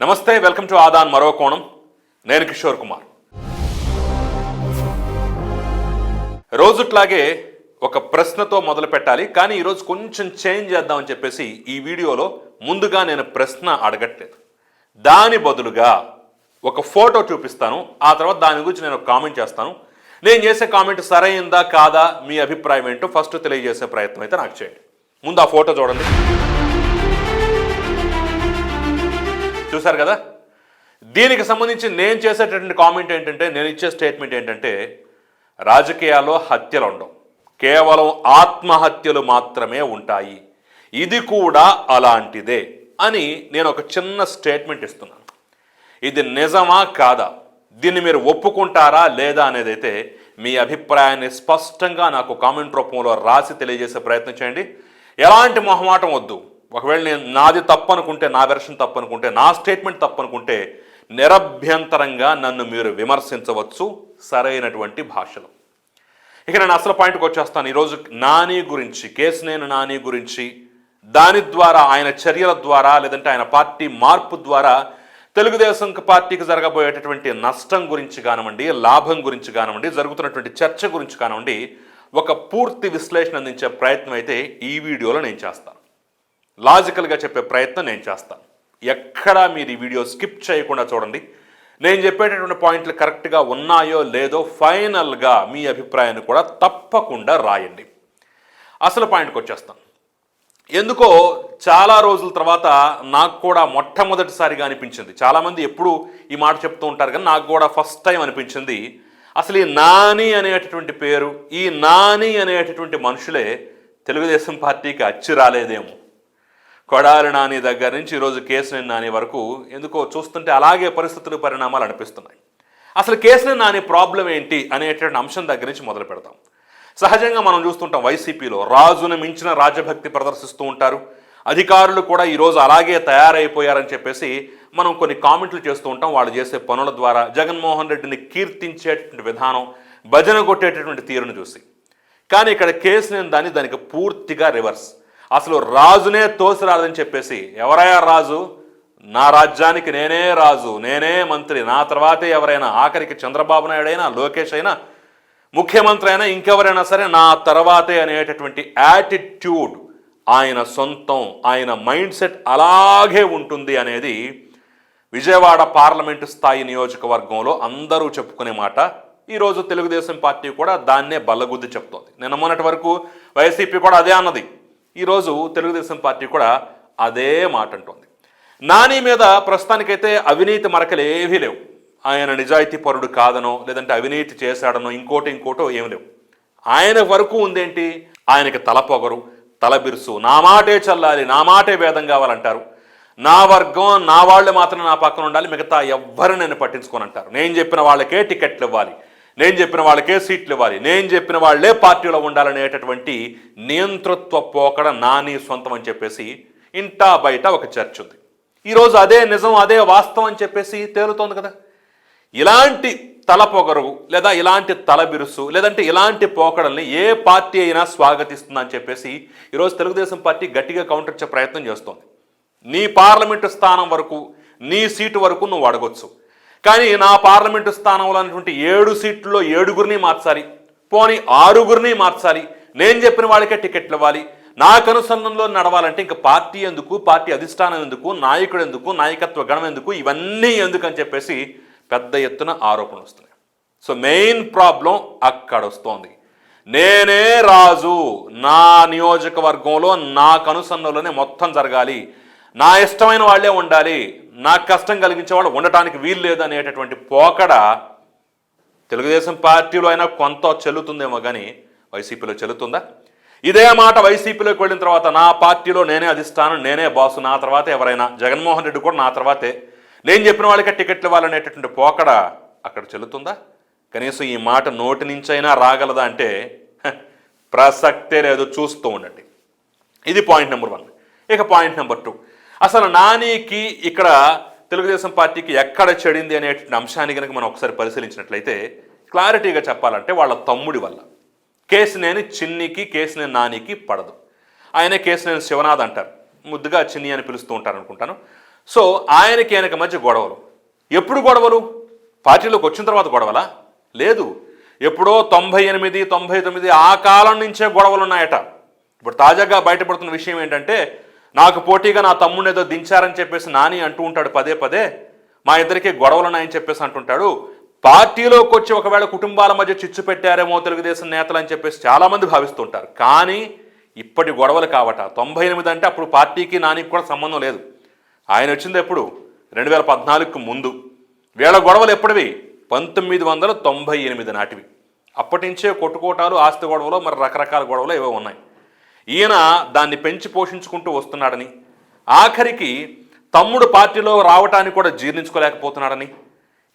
నమస్తే welcome to Aadan మరో కోణం. నేను కిషోర్ కుమార్. రోజుట్లాగే ఒక ప్రశ్నతో మొదలు పెట్టాలి కానీ ఈరోజు కొంచెం చేంజ్ చేద్దామని చెప్పేసి ఈ వీడియోలో ముందుగా నేను ప్రశ్న అడగట్లేదు. దాని బదులుగా ఒక ఫోటో చూపిస్తాను ఆ తర్వాత దాని గురించి నేను ఒక కామెంట్ చేస్తాను. నేను చేసే కామెంట్ సరైందా కాదా మీ అభిప్రాయం ఏంటో ఫస్ట్ తెలియజేసే ప్రయత్నం అయితే నాకు చేయండి. ముందు ఆ ఫోటో చూడండి. చూశారు కదా? దీనికి సంబంధించి నేను చేసేటటువంటి కామెంట్ ఏంటంటే నేను ఇచ్చే స్టేట్మెంట్ ఏంటంటే రాజకీయాల్లో హత్యలు ఉండవు. కేవలం ఆత్మహత్యలు మాత్రమే ఉంటాయి. ఇది కూడా అలాంటిదే అని నేను ఒక చిన్న స్టేట్మెంట్ ఇస్తున్నాను. ఇది నిజమా కాదా? దీన్ని మీరు ఒప్పుకుంటారా లేదా అనేది అయితే మీ అభిప్రాయాన్ని స్పష్టంగా నాకు కామెంట్ రూపంలో రాసి తెలియజేసే ప్రయత్నం చేయండి. ఎలాంటి మొహమాటం వద్దు. ఒకవేళ నేను నాది తప్పనుకుంటే నా వెర్షన్ తప్పనుకుంటే నా స్టేట్మెంట్ తప్పనుకుంటే నిరభ్యంతరంగా నన్ను మీరు విమర్శించవచ్చు సరైనటువంటి భాషలో. ఇక నేను అసలు పాయింట్కి వచ్చేస్తాను. ఈరోజు నాని గురించి కేసినేని నాని గురించి దాని ద్వారా ఆయన చర్యల ద్వారా లేదంటే ఆయన పార్టీ మార్పు ద్వారా తెలుగుదేశం పార్టీకి జరగబోయేటటువంటి నష్టం గురించి కానివ్వండి లాభం గురించి కానివ్వండి జరుగుతున్నటువంటి చర్చ గురించి కానివ్వండి ఒక పూర్తి విశ్లేషణ అందించే ప్రయత్నం అయితే ఈ వీడియోలో నేను చేస్తాను. లాజికల్గా చెప్పే ప్రయత్నం నేను చేస్తాను ఎక్కడా మీరు ఈ వీడియో స్కిప్ చేయకుండా చూడండి. నేను చెప్పేటటువంటి పాయింట్లు కరెక్ట్గా ఉన్నాయో లేదో ఫైనల్గా మీ అభిప్రాయాన్ని కూడా తప్పకుండా రాయండి. అసలు పాయింట్కి వచ్చేస్తాను ఎందుకో చాలా రోజుల తర్వాత నాకు కూడా మొట్టమొదటిసారిగా అనిపించింది. చాలామంది ఎప్పుడు ఈ మాట చెప్తూ ఉంటారు కానీ నాకు కూడా ఫస్ట్ టైం అనిపించింది. అసలు ఈ నాని అనేటటువంటి పేరు ఈ నాని అనేటటువంటి మనుషులే తెలుగుదేశం పార్టీకి అచ్చి రాలేదేమో. కొడాలి నాని దగ్గర నుంచి ఈరోజు కేసుని నాని వరకు ఎందుకో చూస్తుంటే అలాగే పరిస్థితులు పరిణామాలు అనిపిస్తున్నాయి. అసలు కేసుని నాని ప్రాబ్లం ఏంటి అనేటువంటి అంశం దగ్గర నుంచి మొదలు పెడతాం. సహజంగా మనం చూస్తుంటాం వైసీపీలో రాజును మించిన రాజభక్తి ప్రదర్శిస్తూ ఉంటారు. అధికారులు కూడా ఈరోజు అలాగే తయారైపోయారని చెప్పేసి మనం కొన్ని కామెంట్లు చేస్తూ ఉంటాం. వాళ్ళు చేసే పనుల ద్వారా జగన్మోహన్ రెడ్డిని కీర్తించేటువంటి విధానం భజన కొట్టేటటువంటి తీరును చూసి. కానీ ఇక్కడ కేసు నేను దాన్ని దానికి పూర్తిగా రివర్స్. అసలు రాజునే తోసిరాదని చెప్పేసి ఎవరయ్యా రాజు? నా రాజ్యానికి నేనే రాజు నేనే మంత్రి. నా తర్వాతే ఎవరైనా ఆఖరికి చంద్రబాబు నాయుడు అయినా లోకేష్ అయినా ముఖ్యమంత్రి అయినా ఇంకెవరైనా సరే నా తర్వాతే అనేటటువంటి యాటిట్యూడ్ ఆయన సొంతం ఆయన మైండ్ సెట్ అలాగే ఉంటుంది అనేది విజయవాడ పార్లమెంటు స్థాయి నియోజకవర్గంలో అందరూ చెప్పుకునే మాట. ఈరోజు తెలుగుదేశం పార్టీ కూడా దాన్నే బల్లగుద్ది చెప్తోంది. నిన్న మొన్నటి వరకు వైసీపీ కూడా అదే అన్నది. ఈరోజు తెలుగుదేశం పార్టీ కూడా అదే మాట అంటోంది. నాని మీద ప్రస్తుతానికైతే అవినీతి మరకలు ఏవీ లేవు. ఆయన నిజాయితీ పరుడు కాదనో లేదంటే అవినీతి చేశాడనో ఇంకోటి ఇంకోటో ఏమి లేవు. ఆయన వరకు ఉందేంటి? ఆయనకి తల పొగరు తల బిరుసు. నా మాటే చల్లాలి నా మాటే వేదం కావాలంటారు. నా వర్గం నా వాళ్ళు మాత్రం నా పక్కన ఉండాలి మిగతా ఎవ్వరు నేను పట్టించుకోనంటారు. నేను చెప్పిన వాళ్ళకే టికెట్లు ఇవ్వాలి. నేను చెప్పిన వాళ్ళకే సీట్లు ఇవ్వాలి. నేను చెప్పిన వాళ్ళే పార్టీలో ఉండాలనేటటువంటి నియంతృత్వ పోకడ నాని సొంతం అని చెప్పేసి ఇంటా బయట ఒక చర్చ ఉంది. ఈరోజు అదే నిజం అదే వాస్తవం అని చెప్పేసి తేలుతోంది కదా. ఇలాంటి తల పొగరు లేదా ఇలాంటి తల బిరుసు లేదంటే ఇలాంటి పోకడల్ని ఏ పార్టీ అయినా స్వాగతిస్తుందని చెప్పేసి ఈరోజు తెలుగుదేశం పార్టీ గట్టిగా కౌంటర్ ఇచ్చే ప్రయత్నం చేస్తోంది. నీ పార్లమెంటు స్థానం వరకు నీ సీటు వరకు నువ్వు అడగొచ్చు. కానీ నా పార్లమెంటు స్థానంలో అనేటువంటి ఏడు సీట్లలో ఏడుగురిని మార్చాలి. పోని ఆరుగురిని మార్చాలి. నేను చెప్పిన వాళ్ళకే టికెట్లు ఇవ్వాలి. నాకు అనుసంధానంలో నడవాలంటే ఇంకా పార్టీ ఎందుకు పార్టీ అధిష్టానం ఎందుకు నాయకుడు ఎందుకు నాయకత్వ గణం ఎందుకు ఇవన్నీ ఎందుకు అని చెప్పేసి పెద్ద ఎత్తున ఆరోపణలు వస్తున్నాయి. సో మెయిన్ ప్రాబ్లం అక్కడ వస్తోంది. నేనే రాజు. నా నియోజకవర్గంలో నాకు అనుసంధానంలోనే మొత్తం జరగాలి. నా ఇష్టమైన వాళ్ళే ఉండాలి. నాకు కష్టం కలిగించే వాళ్ళు ఉండటానికి వీలు లేదు అనేటటువంటి పోకడ తెలుగుదేశం పార్టీలో అయినా కొంత చెల్లుతుందేమో కానీ వైసీపీలో చెల్లుతుందా? ఇదే మాట వైసీపీలోకి వెళ్ళిన తర్వాత నా పార్టీలో నేనే అధిష్టానం నేనే బాసు నా తర్వాత ఎవరైనా? జగన్మోహన్ రెడ్డి కూడా నా తర్వాతే. నేను చెప్పిన వాళ్ళకే టికెట్లు ఇవ్వాలనేటటువంటి పోకడ అక్కడ చెల్లుతుందా? కనీసం ఈ మాట నోటి నుంచైనా రాగలదా అంటే ప్రసక్తే లేదు చూస్తూ ఉండండి. ఇది పాయింట్ నెంబర్ వన్. ఇక పాయింట్ నెంబర్ టూ. అసలు నానికి ఇక్కడ తెలుగుదేశం పార్టీకి ఎక్కడ చెడింది అనే అంశాన్ని కనుక మనం ఒకసారి పరిశీలించినట్లయితే క్లారిటీగా చెప్పాలంటే వాళ్ళ తమ్ముడి వల్ల. కేసునేని చిన్నికి కేసునేని నానికి పడదు. ఆయనే కేసునేని శివనాథ్ అంటారు. ముద్దుగా చిన్ని అని పిలుస్తూ ఉంటారు అనుకుంటాను సో ఆయనకి ఆయనకి మధ్య గొడవలు. ఎప్పుడు గొడవలు? పార్టీలోకి వచ్చిన తర్వాత గొడవలా? లేదు. ఎప్పుడో తొంభై ఎనిమిది తొంభై తొమ్మిది ఆ కాలం నుంచే గొడవలు ఉన్నాయట. ఇప్పుడు తాజాగా బయటపడుతున్న విషయం ఏంటంటే నాకు పోటీగా నా తమ్ముడిని ఏదో దించారని చెప్పేసి నాని అంటూ ఉంటాడు పదే పదే. మా ఇద్దరికి గొడవలు ఉన్నాయని చెప్పేసి అంటుంటాడు. పార్టీలోకి వచ్చి ఒకవేళ కుటుంబాల మధ్య చిచ్చు పెట్టారేమో తెలుగుదేశం నేతలు అని చెప్పేసి చాలామంది భావిస్తుంటారు. కానీ ఇప్పటి గొడవలు కావట. తొంభై ఎనిమిది అంటే అప్పుడు పార్టీకి నానికి కూడా సంబంధం లేదు. ఆయన వచ్చింది ఎప్పుడు? రెండు వేల పద్నాలుగుకు ముందు. వీళ్ళ గొడవలు ఎప్పటివి పంతొమ్మిది వందల తొంభై ఎనిమిది నాటివి. అప్పటి నుంచే కొట్టుకోటాలు ఆస్తి గొడవలు మరి రకరకాల గొడవలు ఏవో ఉన్నాయి. ఈయన దాన్ని పెంచి పోషించుకుంటూ వస్తున్నాడని ఆఖరికి తమ్ముడు పార్టీలో రావటానికి కూడా జీర్ణించుకోలేకపోతున్నాడని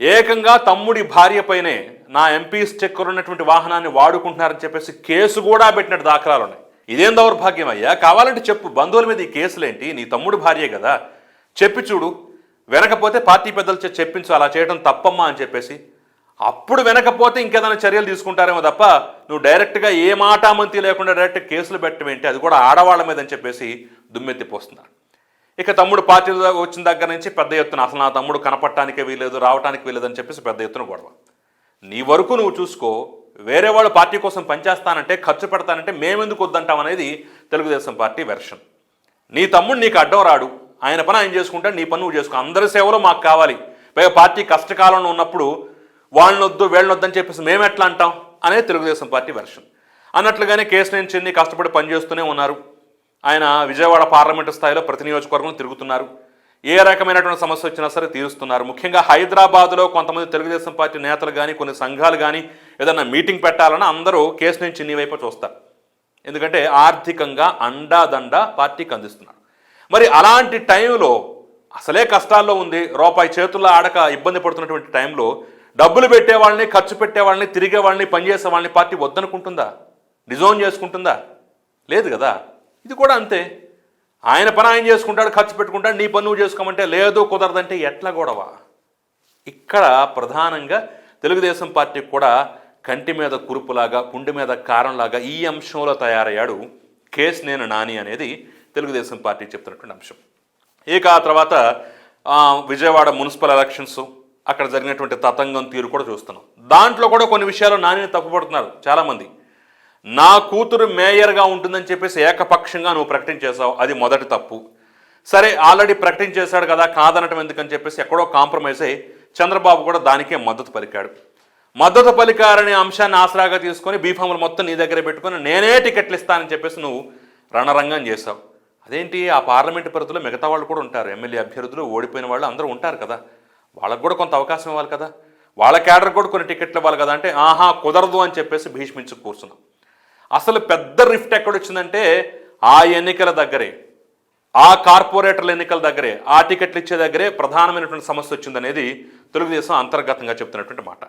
ఏకంగా తమ్ముడి భార్యపైనే నా ఎంపీ స్టిక్కర్ ఉన్నటువంటి వాహనాన్ని వాడుకుంటున్నారని చెప్పేసి కేసు కూడా పెట్టినట్టు దాఖలాలు ఉన్నాయి. ఇదేం దౌర్భాగ్యం అయ్యా? కావాలంటే చెప్పు బంధువుల మీద ఈ కేసులేంటి? నీ తమ్ముడు భార్యే కదా. చెప్పి చూడు వెనకపోతే పార్టీ పెద్దలు చెప్పించు అలా చేయడం తప్పమ్మా అని చెప్పేసి అప్పుడు వెనకపోతే ఇంకేదైనా చర్యలు తీసుకుంటారేమో తప్ప నువ్వు డైరెక్ట్గా ఏ మాటామంతి లేకుండా డైరెక్ట్ కేసులు పెట్టడం ఏంటి? అది కూడా ఆడవాళ్ళ మీద అని చెప్పేసి దుమ్మెత్తిపోస్తున్నారు. ఇక తమ్ముడు పార్టీలో వచ్చిన దగ్గర నుంచి పెద్ద ఎత్తున అసలు నా తమ్ముడు కనపడటానికే వీలేదు రావటానికి వీలేదు అని చెప్పేసి పెద్ద ఎత్తున గొడవ. నీ వరకు నువ్వు చూసుకో వేరే వాళ్ళు పార్టీ కోసం పనిచేస్తానంటే ఖర్చు పెడతానంటే మేమెందుకు వద్దంటాం అనేది తెలుగుదేశం పార్టీ వెర్షన్. నీ తమ్ముడు నీకు అడ్డం రాడు. ఆయన పని ఆయన చేసుకుంటాడు నీ పని నువ్వు చేసుకో. అందరి సేవలు మాకు కావాలి. పైగా పార్టీ కష్టకాలంలో ఉన్నప్పుడు వాళ్ళనొద్దు వీళ్ళనొద్దని చెప్పేసి మేము ఎట్లా అంటాం అనేది తెలుగుదేశం పార్టీ వెర్షన్ అన్నట్లుగానే కేసునేని చెన్ని కష్టపడి పనిచేస్తూనే ఉన్నారు. ఆయన విజయవాడ పార్లమెంటు స్థాయిలో ప్రతి నియోజకవర్గం తిరుగుతున్నారు. ఏ రకమైనటువంటి సమస్య వచ్చినా సరే తీరుస్తున్నారు. ముఖ్యంగా హైదరాబాద్లో కొంతమంది తెలుగుదేశం పార్టీ నేతలు కానీ కొన్ని సంఘాలు కానీ ఏదైనా మీటింగ్ పెట్టాలన్నా అందరూ కేసునేని చిన్ని వైపు చూస్తారు. ఎందుకంటే ఆర్థికంగా అండాదండ పార్టీకి అందిస్తున్నారు. మరి అలాంటి టైంలో అసలే కష్టాల్లో ఉంది రూపాయి చేతుల్లో ఆడక ఇబ్బంది పడుతున్నటువంటి టైంలో డబ్బులు పెట్టే వాళ్ళని ఖర్చు పెట్టే వాళ్ళని తిరిగే వాళ్ళని పనిచేసే వాళ్ళని పార్టీ వద్దనుకుంటుందా? నిజం చేసుకుంటుందా? లేదు కదా. ఇది కూడా అంతే. ఆయన పని ఆయన చేసుకుంటాడు ఖర్చు పెట్టుకుంటాడు నీ పని నువ్వు చేసుకోమంటే లేదు కుదరదంటే ఎట్లా గొడవ? ఇక్కడ ప్రధానంగా తెలుగుదేశం పార్టీ కూడా కంటి మీద కురుపులాగా పుండి మీద కారంలాగా ఈ అంశంలో తయారయ్యాడు కేస్ నేను నాని అనేది తెలుగుదేశం పార్టీ చెప్తున్నటువంటి అంశం. ఇక ఆ తర్వాత విజయవాడ మున్సిపల్ ఎలక్షన్స్. అక్కడ జరిగినటువంటి తతంగం తీరు కూడా చూస్తున్నాం. దాంట్లో కూడా కొన్ని విషయాలు నానిని తప్పుపడుతున్నారు చాలామంది. నా కూతురు మేయర్గా ఉంటుందని చెప్పేసి ఏకపక్షంగా నువ్వు ప్రకటించేశావు అది మొదటి తప్పు. సరే ఆల్రెడీ ప్రకటించేశాడు కదా కాదనటం ఎందుకని చెప్పేసి ఎక్కడో కాంప్రమైజ్ అయ్యి చంద్రబాబు కూడా దానికే మద్దతు పలికాడు. మద్దతు పలికారనే అంశాన్ని ఆసరాగా తీసుకొని బీఫాములు మొత్తం నీ దగ్గర పెట్టుకొని నేనే టికెట్లు ఇస్తానని చెప్పేసి నువ్వు రణరంగం చేశావు. అదేంటి? ఆ పార్లమెంటు పరిధిలో మిగతా వాళ్ళు కూడా ఉంటారు. ఎమ్మెల్యే అభ్యర్థులు ఓడిపోయిన వాళ్ళు అందరూ ఉంటారు కదా. వాళ్ళకు కూడా కొంత అవకాశం ఇవ్వాలి కదా. వాళ్ళ క్యాడర్ కూడా కొన్ని టికెట్లు ఇవ్వాలి కదా అంటే ఆహా కుదరదు అని చెప్పేసి భీష్మించి కూర్చున్నాం. అసలు పెద్ద రిఫ్ట్ ఎక్కడొచ్చిందంటే ఆ ఎన్నికల దగ్గరే ఆ కార్పొరేటర్ల ఎన్నికల దగ్గరే ఆ టికెట్లు ఇచ్చే దగ్గరే ప్రధానమైనటువంటి సమస్య వచ్చిందనేది తెలుగుదేశం అంతర్గతంగా చెప్తున్నటువంటి మాట.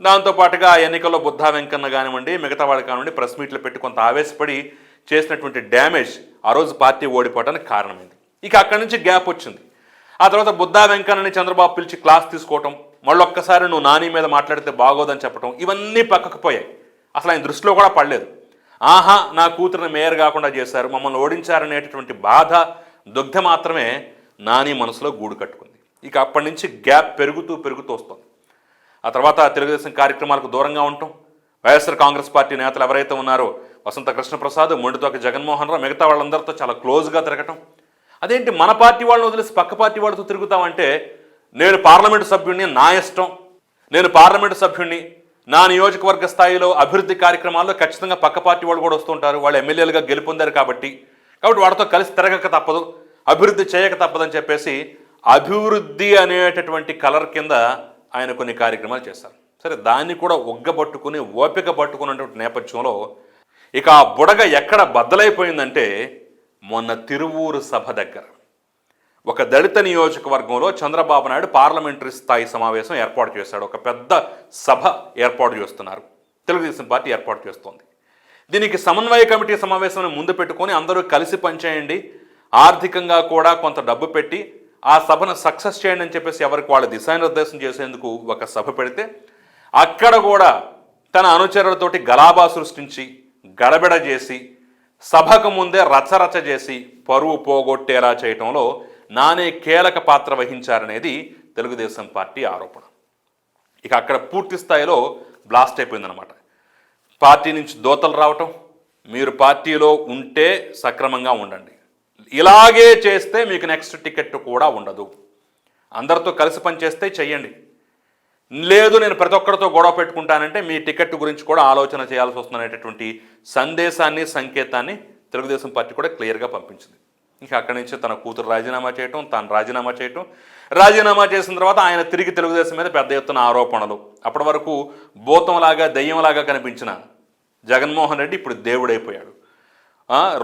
దాంతోపాటుగా ఆ ఎన్నికల్లో బుద్ధా వెంకన్న కానివ్వండి మిగతా వాళ్ళు కానివ్వండి ప్రెస్ మీట్లు పెట్టి కొంత ఆవేశపడి చేసినటువంటి డ్యామేజ్ ఆ రోజు పార్టీ ఓడిపోవడానికి కారణమైంది. ఇక అక్కడి నుంచి గ్యాప్ వచ్చింది. ఆ తర్వాత బుద్ధా వెంకన్నని చంద్రబాబు పిలిచి క్లాస్ తీసుకోవటం మళ్ళొక్కసారి నువ్వు నాని మీద మాట్లాడితే బాగోదని చెప్పటం ఇవన్నీ పక్కకు పోయాయి. అసలు ఆయన దృష్టిలో కూడా పడలేదు. ఆహా నా కూతురిని మేయర్ కాకుండా చేశారు మమ్మల్ని ఓడించారనేటటువంటి బాధ దుగ్ధ మాత్రమే నాని మనసులో గూడు కట్టుకుంది. ఇక అప్పటి నుంచి గ్యాప్ పెరుగుతూ పెరుగుతూ వస్తుంది. ఆ తర్వాత తెలుగుదేశం కార్యక్రమాలకు దూరంగా ఉండటం వైఎస్ఆర్ కాంగ్రెస్ పార్టీ నేతలు ఎవరైతే ఉన్నారో వసంత కృష్ణప్రసాద్ మొండితోక జగన్మోహన్ రావు మిగతా వాళ్ళందరితో చాలా క్లోజ్గా తిరగటం అదేంటి మన పార్టీ వాళ్ళని వదిలేసి పక్క పార్టీ వాళ్ళతో తిరుగుతామంటే నేను పార్లమెంటు సభ్యుడిని నా ఇష్టం. నేను పార్లమెంటు సభ్యుడిని నా నియోజకవర్గ స్థాయిలో అభివృద్ధి కార్యక్రమాల్లో ఖచ్చితంగా పక్క పార్టీ వాళ్ళు కూడా వస్తుంటారు. వాళ్ళు ఎమ్మెల్యేలుగా గెలుపొందారు కాబట్టి. కాబట్టి వాళ్ళతో కలిసి తిరగక తప్పదు. అభివృద్ధి చేయక తప్పదని చెప్పేసి అభివృద్ధి అనేటటువంటి కలర్ కింద ఆయన కొన్ని కార్యక్రమాలు చేశారు సరే దాన్ని కూడా ఒగ్గబట్టుకుని ఓపిక పట్టుకున్నటువంటి నేపథ్యంలో ఇక ఆ బుడగ ఎక్కడ బద్దలైపోయిందంటే మొన్న తిరువూరు సభ దగ్గర. ఒక దళిత నియోజకవర్గంలో చంద్రబాబు నాయుడు పార్లమెంటరీ స్థాయి సమావేశం ఏర్పాటు చేశాడు. ఒక పెద్ద సభ ఏర్పాటు చేస్తున్నారు. తెలుగుదేశం పార్టీ ఏర్పాటు చేస్తోంది. దీనికి సమన్వయ కమిటీ సమావేశం ముందు పెట్టుకొని అందరూ కలిసి పనిచేయండి. ఆర్థికంగా కూడా కొంత డబ్బు పెట్టి ఆ సభను సక్సెస్ చేయండి అని చెప్పేసి ఎవరికి వాళ్ళు దిశానిర్దేశం చేసేందుకు ఒక సభ పెడితే అక్కడ కూడా తన అనుచరులతోటి గలాబా సృష్టించి గడబిడ చేసి సభకు ముందే రచరచ చేసి పరువు పోగొట్టేలా చేయటంలో నానే కీలక పాత్ర వహించారనేది తెలుగుదేశం పార్టీ ఆరోపణ. ఇక అక్కడ పూర్తి స్థాయిలో బ్లాస్ట్ అయిపోయిందనమాట పార్టీ నుంచి దోతలు రావటం మీరు పార్టీలో ఉంటే సక్రమంగా ఉండండి. ఇలాగే చేస్తే మీకు నెక్స్ట్ టికెట్ కూడా ఉండదు. అందరితో కలిసి పనిచేస్తే చెయ్యండి. లేదు నేను ప్రతి ఒక్కరితో గొడవ పెట్టుకుంటానంటే మీ టికెట్ గురించి కూడా ఆలోచన చేయాల్సి వస్తుందనేటటువంటి సందేశాన్ని సంకేతాన్ని తెలుగుదేశం పార్టీ కూడా క్లియర్గా పంపించింది. ఇంకా అక్కడి నుంచి తన కూతురు రాజీనామా చేయటం తాను రాజీనామా చేయటం. రాజీనామా చేసిన తర్వాత ఆయన తిరిగి తెలుగుదేశం మీద పెద్ద ఎత్తున ఆరోపణలు. అప్పటి వరకు భూతంలాగా దయ్యంలాగా కనిపించిన జగన్మోహన్ రెడ్డి ఇప్పుడు దేవుడైపోయాడు.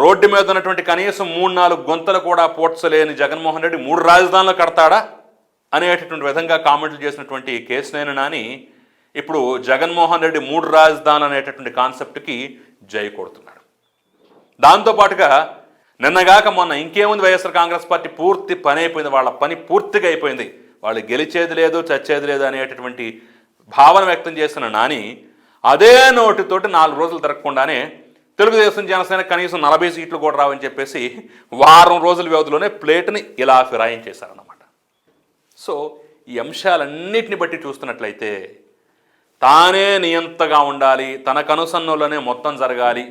రోడ్డు మీద ఉన్నటువంటి కనీసం మూడు నాలుగు గొంతలు కూడా పోడ్చలేని జగన్మోహన్ రెడ్డి మూడు రాజధానులు కడతాడా? అనేటటువంటి విధంగా కామెంట్లు చేసినటువంటి కేసునైన నాని ఇప్పుడు జగన్మోహన్ రెడ్డి మూడు రాజధాని అనేటటువంటి కాన్సెప్ట్కి జై కొడుతున్నాడు. దాంతోపాటుగా నిన్నగాక మొన్న ఇంకేముంది వైఎస్ఆర్ కాంగ్రెస్ పార్టీ పూర్తి పని అయిపోయింది వాళ్ళ పని పూర్తిగా అయిపోయింది. వాళ్ళు గెలిచేది లేదు చచ్చేది లేదు అనేటటువంటి భావన వ్యక్తం చేసిన నాని అదే నోటితోటి నాలుగు రోజులు తిరగకుండానే తెలుగుదేశం జనసేన కనీసం నలభై సీట్లు కూడా రావని చెప్పేసి వారం రోజుల వ్యవధిలోనే ప్లేట్ని ఇలా ఫిరాయించేశారన్నమాట. సో ఈ అంశాలన్నిటిని బట్టి చూస్తున్నట్లయితే తానే నియంతగా ఉండాలి తన కనుసన్నులోనే మొత్తం జరగాలి.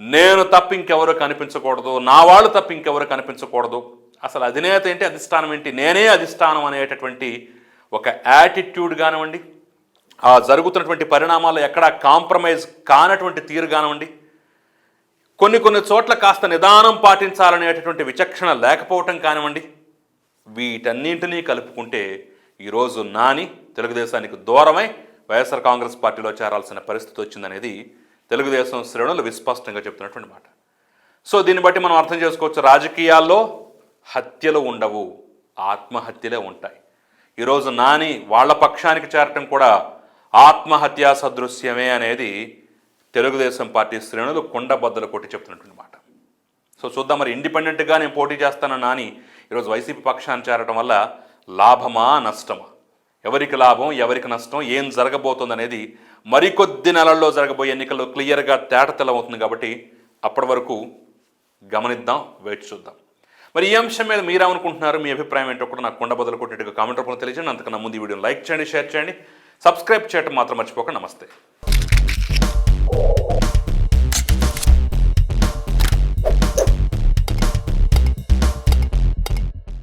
నేను తప్ప ఇంకెవరు కనిపించకూడదు నా వాళ్ళు తప్ప ఇంకెవరు కనిపించకూడదు. అసలు అధినేత ఏంటి అధిష్టానం ఏంటి నేనే అధిష్టానం అనేటటువంటి ఒక యాటిట్యూడ్ కానివ్వండి ఆ జరుగుతున్నటువంటి పరిణామాలు ఎక్కడా కాంప్రమైజ్ కానటువంటి తీరు కానివ్వండి కొన్ని కొన్ని చోట్ల కాస్త నిదానం పాటించాలనేటటువంటి విచక్షణ లేకపోవటం కానివ్వండి వీటన్నింటినీ కలుపుకుంటే ఈరోజు నాని తెలుగుదేశానికి దూరమై వైఎస్ఆర్ కాంగ్రెస్ పార్టీలో చేరాల్సిన పరిస్థితి వచ్చిందనేది తెలుగుదేశం శ్రేణులు విస్పష్టంగా చెప్తున్నటువంటి మాట. సో దీన్ని బట్టి మనం అర్థం చేసుకోవచ్చు రాజకీయాల్లో హత్యలు ఉండవు ఆత్మహత్యలే ఉంటాయి. ఈరోజు నాని వాళ్ళ పక్షానికి చేరటం కూడా ఆత్మహత్యా సదృశ్యమే అనేది తెలుగుదేశం పార్టీ శ్రేణులు కొండబద్దలు కొట్టి చెప్తున్నటువంటి మాట. సో చూద్దాం మరి ఇండిపెండెంట్గా నేను పోటీ చేస్తాను నాని ఈరోజు వైసీపీ పక్షాన్ని చేరడం వల్ల లాభమా నష్టమా? ఎవరికి లాభం ఎవరికి నష్టం ఏం జరగబోతుంది అనేది మరికొద్ది నెలల్లో జరగబోయే ఎన్నికల్లో క్లియర్గా తేటతెల్లమవుతుంది కాబట్టి అప్పటి వరకు గమనిద్దాం వేచి చూద్దాం. మరి ఈ అంశం మీద మీరేమనుకుంటున్నారు? మీ అభిప్రాయం ఏంటో కూడా నాకు కొండ బదులు కొట్టినట్టుగా కామెంట్ రూపంలో తెలియజేయండి. అంతకన్నా ముందు ఈ వీడియోని లైక్ చేయండి షేర్ చేయండి. సబ్స్క్రైబ్ చేయటం మాత్రం మర్చిపోక నమస్తే.